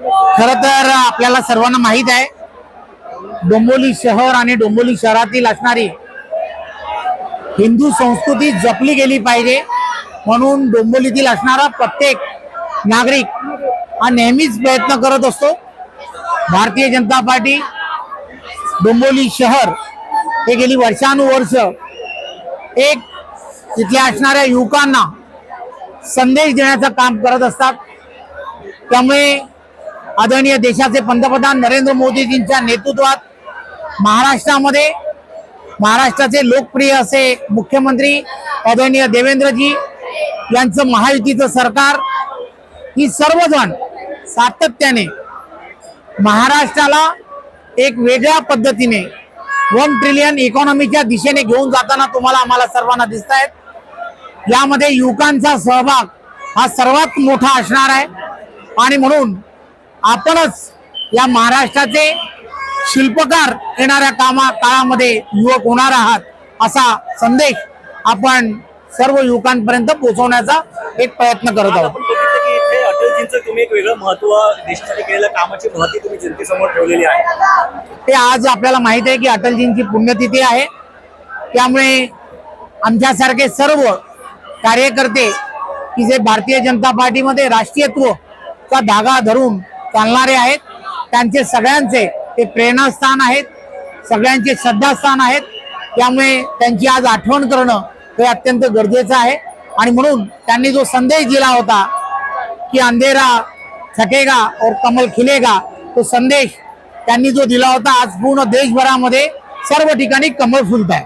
खर तर आपल्याला सर्वांना माहीत आहे डोंबोली शहर आणि डोंबोली शहरातील असणारी हिंदू संस्कृती जपली गेली पाहिजे म्हणून डोंबोलीतील असणारा प्रत्येक नागरिक हा नेहमीच प्रयत्न करत असतो. भारतीय जनता पार्टी डोंबोली शहर हे गेली वर्षानुवर्ष एक तिथल्या असणाऱ्या युवकांना संदेश देण्याचं काम करत असतात. त्यामुळे आदरणीय देशाचे पंतप्रधान नरेंद्र मोदीजींच्या नेतृत्वात महाराष्ट्रामध्ये महाराष्ट्राचे लोकप्रिय असे मुख्यमंत्री आदरणीय देवेंद्रजी यांचं महायुतीचं सरकार ही सर्वजण सातत्याने महाराष्ट्राला एक वेगळ्या पद्धतीने वन ट्रिलियन इकॉनॉमीच्या दिशेने घेऊन जाताना तुम्हाला आम्हाला सर्वांना दिसत आहेत यामध्ये युवकांचा सहभाग हा सर्वात मोठा असणार आहे. आणि म्हणून आपणच या महाराष्ट्राचे शिल्पकार येणाऱ्या कामा काळामध्ये युवक होणार आहात असा संदेश आपण सर्व युवकांपर्यंत पोहोचवण्याचा एक प्रयत्न करत आहोत. अटलजींचं तुम्ही एक वेगळं महत्त्व देशासाठी केलेल्या कामाची महती तुम्ही जनतेसमोर ठेवलेली आहे. ते आज आपल्याला माहीत आहे की अटलजींची पुण्यतिथी आहे. त्यामुळे आमच्यासारखे सर्व कार्यकर्ते की जे भारतीय जनता पार्टीमध्ये राष्ट्रीयत्वचा धागा धरून चालणारे आहेत. त्यांचे सगळ्यांचे ते प्रेरणास्थान आहेत. सगळ्यांचे श्रद्धास्थान आहेत. त्यामुळे त्यांची आज आठवण करणं हे अत्यंत गरजेचं आहे. आणि म्हणून त्यांनी जो संदेश दिला होता की अंधेरा थकेगा और कमल खिलेगा तो संदेश त्यांनी जो दिला होता आज पूर्ण देशभरामध्ये सर्व ठिकाणी कमळ फुलत आहे.